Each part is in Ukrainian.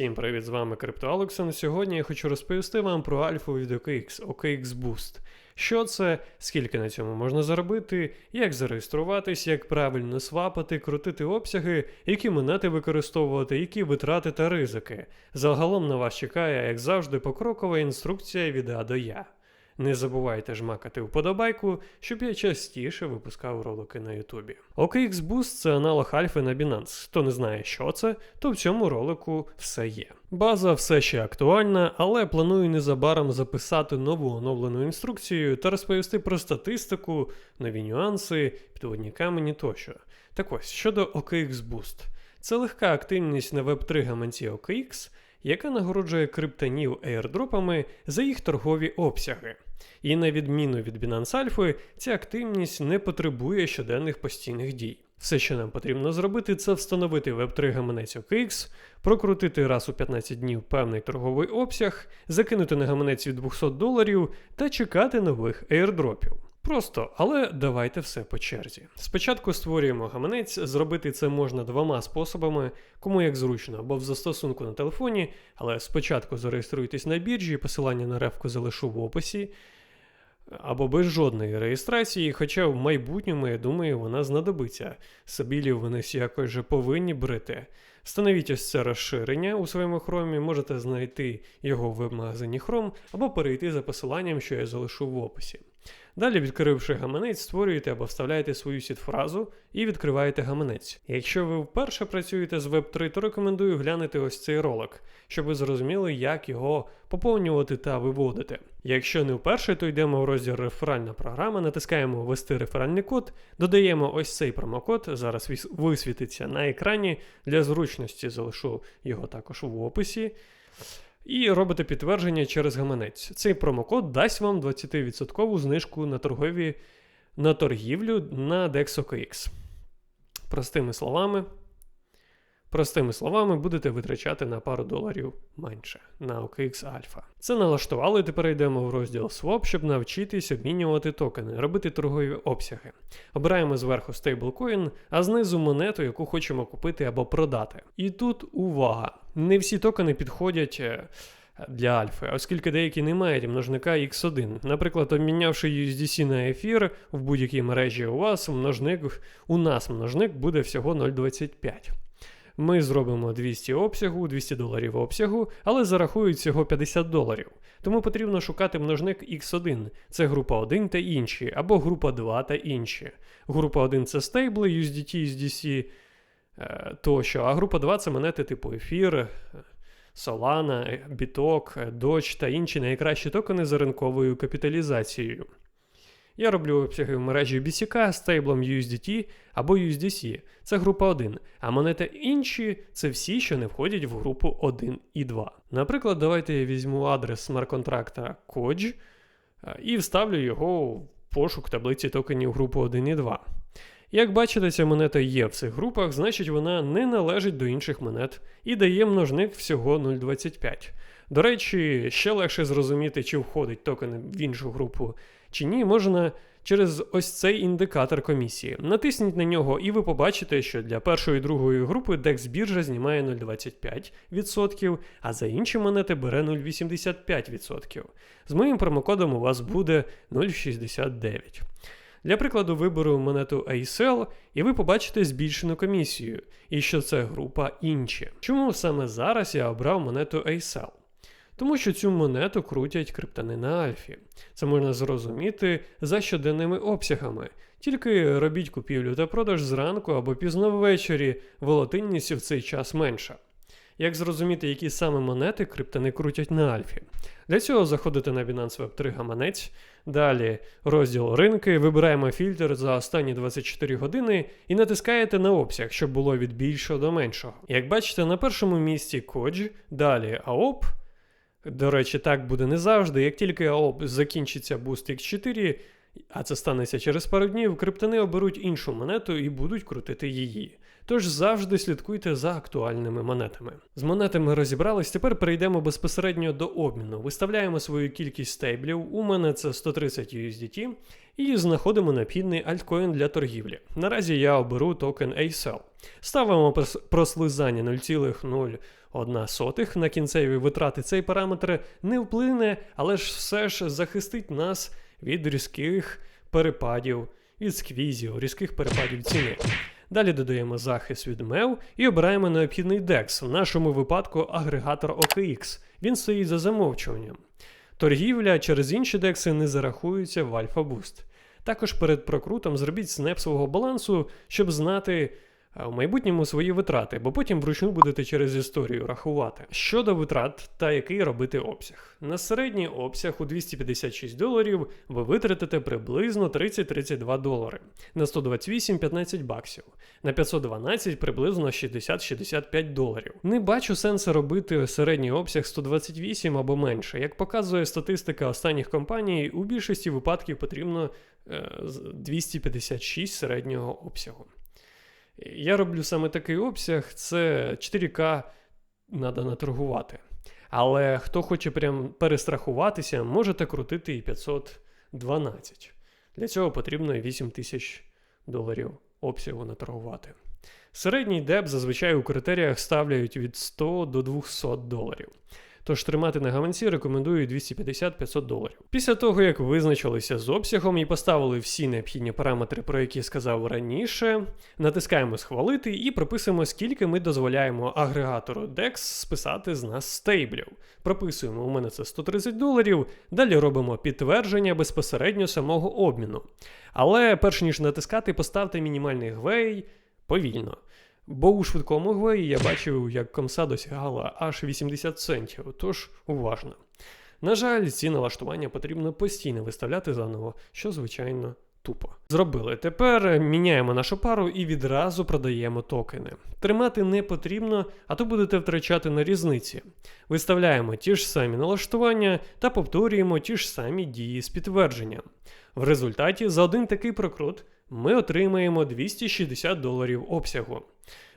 Всім привіт, з вами CryptoAlexon. Сьогодні я хочу розповісти вам про альфу від OKX, OKX Boost. Що це, скільки на цьому можна заробити, як зареєструватись, як правильно свапати, крутити обсяги, які монети використовувати, які витрати та ризики. Загалом на вас чекає, як завжди, покрокова інструкція від А до Я. Не забувайте жмакати вподобайку, щоб я частіше випускав ролики на Ютубі. OKX Boost це аналог альфи на Binance. Хто не знає, що це, то в цьому ролику все є. База все ще актуальна, але планую незабаром записати нову оновлену інструкцію та розповісти про статистику, нові нюанси, підводні камені тощо. Так ось щодо OKX Boost. Це легка активність на Web3 гаманці OKX, яка нагороджує криптонів аірдропами за їх торгові обсяги. І на відміну від Binance Alpha, ця активність не потребує щоденних постійних дій. Все, що нам потрібно зробити, це встановити Web3 гаманець OKX, прокрутити раз у 15 днів певний торговий обсяг, закинути на гаманець від 200 доларів та чекати нових аірдропів. Просто, але давайте все по черзі. Спочатку створюємо гаманець, зробити це можна двома способами, кому як зручно, або в застосунку на телефоні, але спочатку зареєструйтесь на біржі, посилання на ревку залишу в описі, або без жодної реєстрації, хоча в майбутньому, я думаю, вона знадобиться. Сабілів вони якось же повинні брити. Встановіть ось це розширення у своєму хромі, можете знайти його в веб-магазині Chrome або перейти за посиланням, що я залишу в описі. Далі, відкривши гаманець, створюєте або вставляєте свою сіт-фразу і відкриваєте гаманець. Якщо ви вперше працюєте з Web3, то рекомендую глянути ось цей ролик, щоб ви зрозуміли, як його поповнювати та виводити. Якщо не вперше, то йдемо в розділ реферальна програма, натискаємо Ввести реферальний код, додаємо ось цей промокод, зараз висвітиться на екрані. Для зручності залишу його також в описі і робите підтвердження через гаманець. Цей промокод дасть вам 20% знижку на торгові на торгівлю на DexOKX. Простими словами, Простими словами, будете витрачати на пару доларів менше на OKX Alpha. Це налаштували, тепер йдемо в розділ Swap, щоб навчитись обмінювати токени, робити торгові обсяги. Обираємо зверху стейблкоін, а знизу монету, яку хочемо купити або продати. І тут увага! Не всі токени підходять. Е, для альфи, оскільки деякі не мають множника X1. Наприклад, обмінявши USDC на ефір в будь-якій мережі у вас, множник, у нас множник буде всього 0,25. Ми зробимо 200 обсягу, 200 доларів обсягу, але зарахують всього 50 доларів. Тому потрібно шукати множник X1, це група 1 та інші, або група 2 та інші. Група 1 це стейбли, USDT, USDC е, тощо, а група 2 це монети типу ефір, Solana, Біток, Dodge та інші найкращі токени за ринковою капіталізацією. Я роблю обсяги в мережі BCK стейблом USDT або USDC. Це група 1, а монети інші це всі, що не входять в групу 1 і 2. Наприклад, давайте я візьму адрес смарт-контракта Кодж і вставлю його в пошук таблиці токенів групи 1 і 2. Як бачите, ця монета є в цих групах, значить вона не належить до інших монет і дає множник всього 0,25. До речі, ще легше зрозуміти, чи входить токен в іншу групу чи ні, можна через ось цей індикатор комісії. Натисніть на нього, і ви побачите, що для першої і другої групи DEX біржа знімає 0,25%, а за інші монети бере 0,85%. З моїм промокодом у вас буде 0,69. Для прикладу, виберу монету ASL, і ви побачите збільшену комісію, і що це група інші. Чому саме зараз я обрав монету ASL? Тому що цю монету крутять криптани на альфі. Це можна зрозуміти за щоденними обсягами. Тільки робіть купівлю та продаж зранку або пізно ввечері, волатильність в цей час менша. Як зрозуміти, які саме монети криптани крутять на альфі? Для цього заходите на Binance Web 3 гаманець, далі розділ ринки, вибираємо фільтр за останні 24 години і натискаєте на обсяг, щоб було від більшого до меншого. Як бачите, на першому місці Кодж, далі АОП. До речі, так буде не завжди. Як тільки АОП закінчиться Boost X4, а це станеться через пару днів, криптони оберуть іншу монету і будуть крутити її. Тож завжди слідкуйте за актуальними монетами. З монетами розібрались, тепер перейдемо безпосередньо до обміну. Виставляємо свою кількість стейблів, у мене це 130 USDT, і знаходимо необхідний альткоін для торгівлі. Наразі я оберу токен ASL. Ставимо прослизання 0,0 одна сотих на кінцеві витрати цей параметр не вплине, але ж все ж захистить нас від різких перепадів, від сквізів, різких перепадів ціни. Далі додаємо захист від MEV і обираємо необхідний DEX, в нашому випадку агрегатор OKX. Він стоїть за замовчуванням. Торгівля через інші декси не зарахується в Alpha Boost. Також перед прокрутом зробіть снеп свого балансу, щоб знати в майбутньому свої витрати, бо потім вручну будете через історію рахувати. Щодо витрат та який робити обсяг. На середній обсяг у 256 доларів ви витратите приблизно 30-32 долари, на 128 15 баксів, на 512 приблизно 60-65 доларів. Не бачу сенсу робити середній обсяг 128 або менше. Як показує статистика останніх компаній, у більшості випадків потрібно е, з- 256 середнього обсягу. Я роблю саме такий обсяг, це 4К треба наторгувати. Але хто хоче прям перестрахуватися, можете крутити і 512. Для цього потрібно 8 тисяч доларів обсягу наторгувати. Середній деп зазвичай у критеріях ставляють від 100 до 200 доларів. Тож тримати на гаманці рекомендую 250-500 доларів. Після того, як визначилися з обсягом і поставили всі необхідні параметри, про які сказав раніше, натискаємо схвалити і прописуємо, скільки ми дозволяємо агрегатору DEX списати з нас стейблів. Прописуємо, у мене це 130 доларів. Далі робимо підтвердження безпосередньо самого обміну. Але перш ніж натискати, поставте мінімальний гвей повільно. Бо у швидкому гвеї я бачив, як комса досягала аж 80 центів, тож уважно. На жаль, ці налаштування потрібно постійно виставляти заново, що звичайно тупо. Зробили. Тепер міняємо нашу пару і відразу продаємо токени. Тримати не потрібно, а то будете втрачати на різниці. Виставляємо ті ж самі налаштування та повторюємо ті ж самі дії з підтвердженням. В результаті за один такий прокрут ми отримаємо 260 доларів обсягу.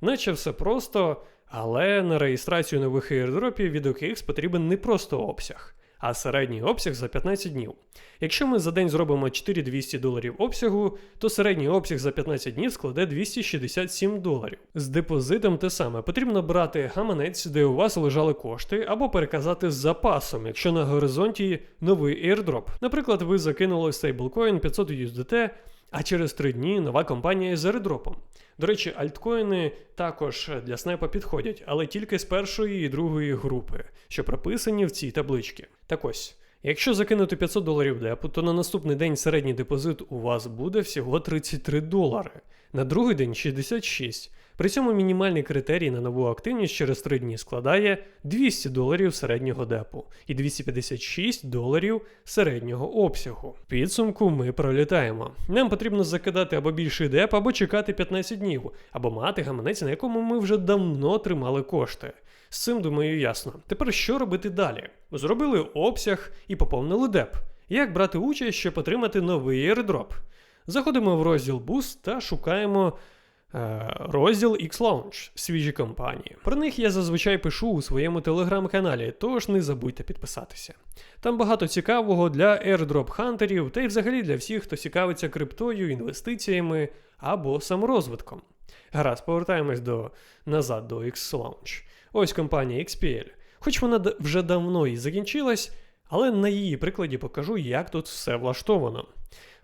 Наче все просто, але на реєстрацію нових airdropів від OKX потрібен не просто обсяг, а середній обсяг за 15 днів. Якщо ми за день зробимо 4200 доларів обсягу, то середній обсяг за 15 днів складе 267 доларів. З депозитом те саме потрібно брати гаманець, де у вас лежали кошти, або переказати з запасом, якщо на горизонті новий airdrop. Наприклад, ви закинули стейблкоін 500 USDT, а через три дні нова компанія з airdropом. До речі, альткоїни також для снайпа підходять, але тільки з першої і другої групи, що прописані в цій табличці. Так ось. Якщо закинути 500 доларів депу, то на наступний день середній депозит у вас буде всього 33 долари, на другий день 66. При цьому мінімальний критерій на нову активність через 3 дні складає 200 доларів середнього депу і 256 доларів середнього обсягу. Підсумку ми пролітаємо. Нам потрібно закидати або більший деп, або чекати 15 днів, або мати гаманець, на якому ми вже давно тримали кошти. З цим, думаю, ясно. Тепер що робити далі? Зробили обсяг і поповнили деп. Як брати участь, щоб отримати новий airdrop? Заходимо в розділ Boost та шукаємо розділ X-Launch, свіжі компанії. Про них я зазвичай пишу у своєму телеграм-каналі, тож не забудьте підписатися. Там багато цікавого для airdrop-хантерів та й взагалі для всіх, хто цікавиться криптою, інвестиціями або саморозвитком. Гаразд, повертаємось до назад до X-Launch. Ось компанія XPL. Хоч вона вже давно і закінчилась, але на її прикладі покажу, як тут все влаштовано.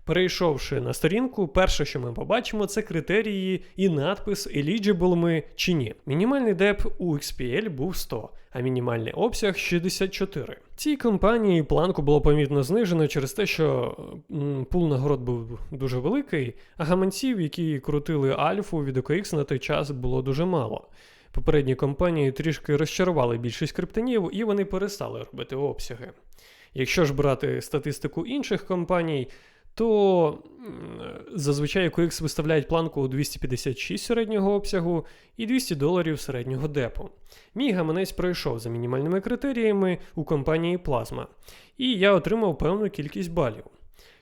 Перейшовши на сторінку, перше, що ми побачимо, це критерії і надпис Eligible ми чи ні. Мінімальний деп у XPL був 100, а мінімальний обсяг 64. Цій компанії планку було помітно знижено через те, що пул нагород був дуже великий, а гаманців, які крутили альфу від OKX на той час було дуже мало. Попередні компанії трішки розчарували більшість криптонів і вони перестали робити обсяги. Якщо ж брати статистику інших компаній, то зазвичай QX виставляють планку у 256 середнього обсягу і 200 доларів середнього депу. Мій гаманець пройшов за мінімальними критеріями у компанії Plasma, і я отримав певну кількість балів.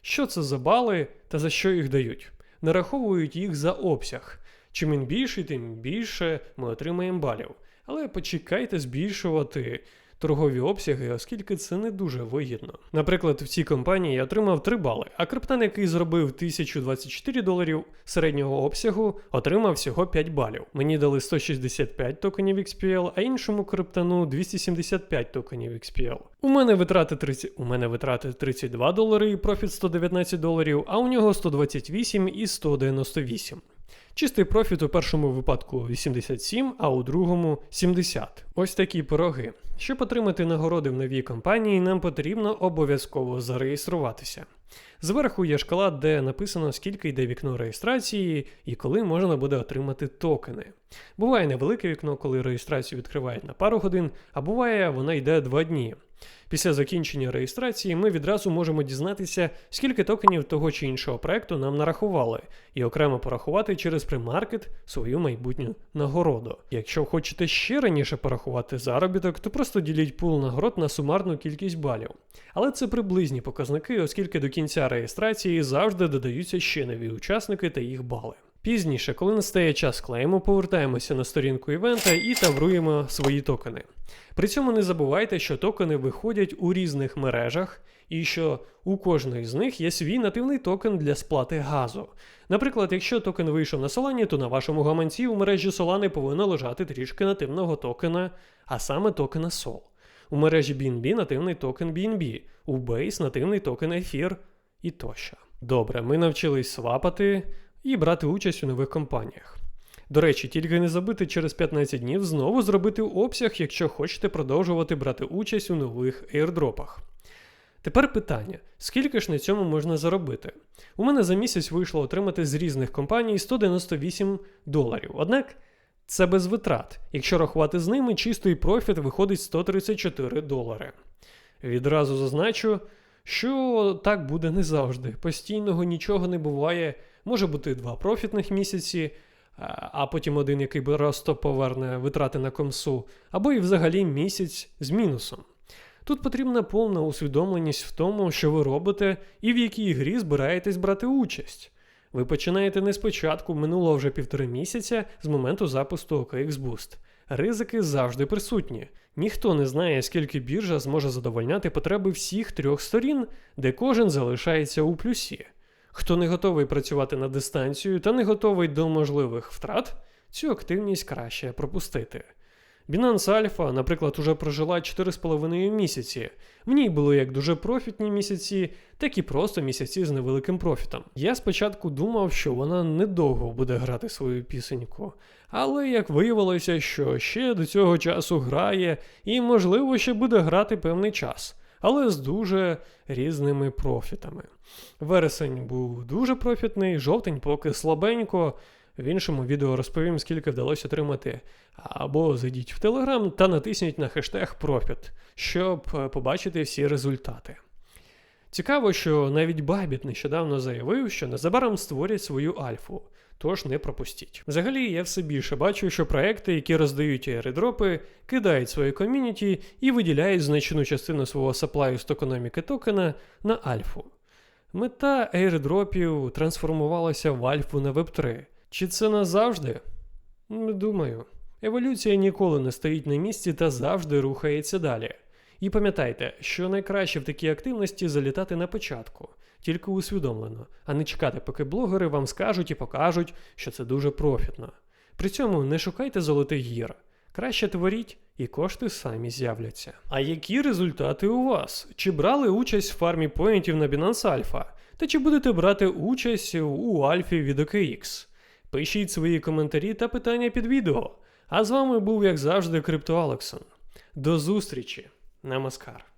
Що це за бали та за що їх дають? Нараховують їх за обсяг. Чим він більший, тим більше ми отримаємо балів. Але почекайте збільшувати торгові обсяги, оскільки це не дуже вигідно. Наприклад, в цій компанії я отримав 3 бали, а криптан, який зробив 1024 доларів середнього обсягу, отримав всього 5 балів. Мені дали 165 токенів XPL, а іншому криптану 275 токенів XPL. У мене витрати 30, у мене витрати 32 долари і профіт 119 доларів, а у нього 128 і 198. Чистий профіт у першому випадку 87, а у другому 70. Ось такі пироги. Щоб отримати нагороди в новій компанії, нам потрібно обов'язково зареєструватися. Зверху є шкала, де написано, скільки йде вікно реєстрації і коли можна буде отримати токени. Буває невелике вікно, коли реєстрацію відкривають на пару годин, а буває вона йде 2 дні. Після закінчення реєстрації ми відразу можемо дізнатися, скільки токенів того чи іншого проекту нам нарахували, і окремо порахувати через примаркет свою майбутню нагороду. Якщо хочете ще раніше порахувати заробіток, то просто діліть пул нагород на сумарну кількість балів. Але це приблизні показники, оскільки до кінця реєстрації завжди додаються ще нові учасники та їх бали. Пізніше, коли настає час клейму, повертаємося на сторінку івента і тавруємо свої токени. При цьому не забувайте, що токени виходять у різних мережах, і що у кожної з них є свій нативний токен для сплати газу. Наприклад, якщо токен вийшов на Solana, то на вашому гаманці у мережі Solana повинно лежати трішки нативного токена, а саме токена SOL. У мережі BNB нативний токен BNB, у Base нативний токен Ефір і тощо. Добре, ми навчились свапати і брати участь у нових компаніях. До речі, тільки не забудьте через 15 днів знову зробити обсяг, якщо хочете продовжувати брати участь у нових airdropах. Тепер питання: скільки ж на цьому можна заробити? У мене за місяць вийшло отримати з різних компаній 198 доларів. Однак це без витрат. Якщо рахувати з ними, чистий профіт виходить 134 долари. Відразу зазначу, що так буде не завжди. Постійного нічого не буває. Може бути два профітних місяці, а потім один, який просто поверне витрати на комсу, або і взагалі місяць з мінусом. Тут потрібна повна усвідомленість в тому, що ви робите і в якій грі збираєтесь брати участь. Ви починаєте не спочатку, минуло вже півтори місяця з моменту запуску OKX Boost. Ризики завжди присутні. Ніхто не знає, скільки біржа зможе задовольняти потреби всіх трьох сторін, де кожен залишається у плюсі. Хто не готовий працювати на дистанцію та не готовий до можливих втрат, цю активність краще пропустити. Binance Alpha, наприклад, уже прожила 4,5 місяці. В ній були як дуже профітні місяці, так і просто місяці з невеликим профітом. Я спочатку думав, що вона недовго буде грати свою пісеньку, але як виявилося, що ще до цього часу грає і, можливо, ще буде грати певний час, але з дуже різними профітами. Вересень був дуже профітний, жовтень поки слабенько. В іншому відео розповім, скільки вдалося отримати. Або зайдіть в Телеграм та натисніть на хештег Profit, щоб е, побачити всі результати. Цікаво, що навіть Бабіт нещодавно заявив, що незабаром створять свою альфу, тож не пропустіть. Взагалі, я все більше бачу, що проекти, які роздають аеродропи, кидають своє ком'юніті і виділяють значну частину свого саплаю з токеноміки токена на альфу. Мета аеродропів трансформувалася в альфу на Web3. Чи це назавжди? Не думаю. Еволюція ніколи не стоїть на місці та завжди рухається далі. І пам'ятайте, що найкраще в такій активності залітати на початку, тільки усвідомлено, а не чекати, поки блогери вам скажуть і покажуть, що це дуже профітно. При цьому не шукайте золотих гір. Краще творіть, і кошти самі з'являться. А які результати у вас? Чи брали участь в фармі поінтів на Binance Alpha? Та чи будете брати участь у Альфі від OKX? Пишіть свої коментарі та питання під відео. А з вами був, як завжди, CryptoAlexon. До зустрічі, Намаскар.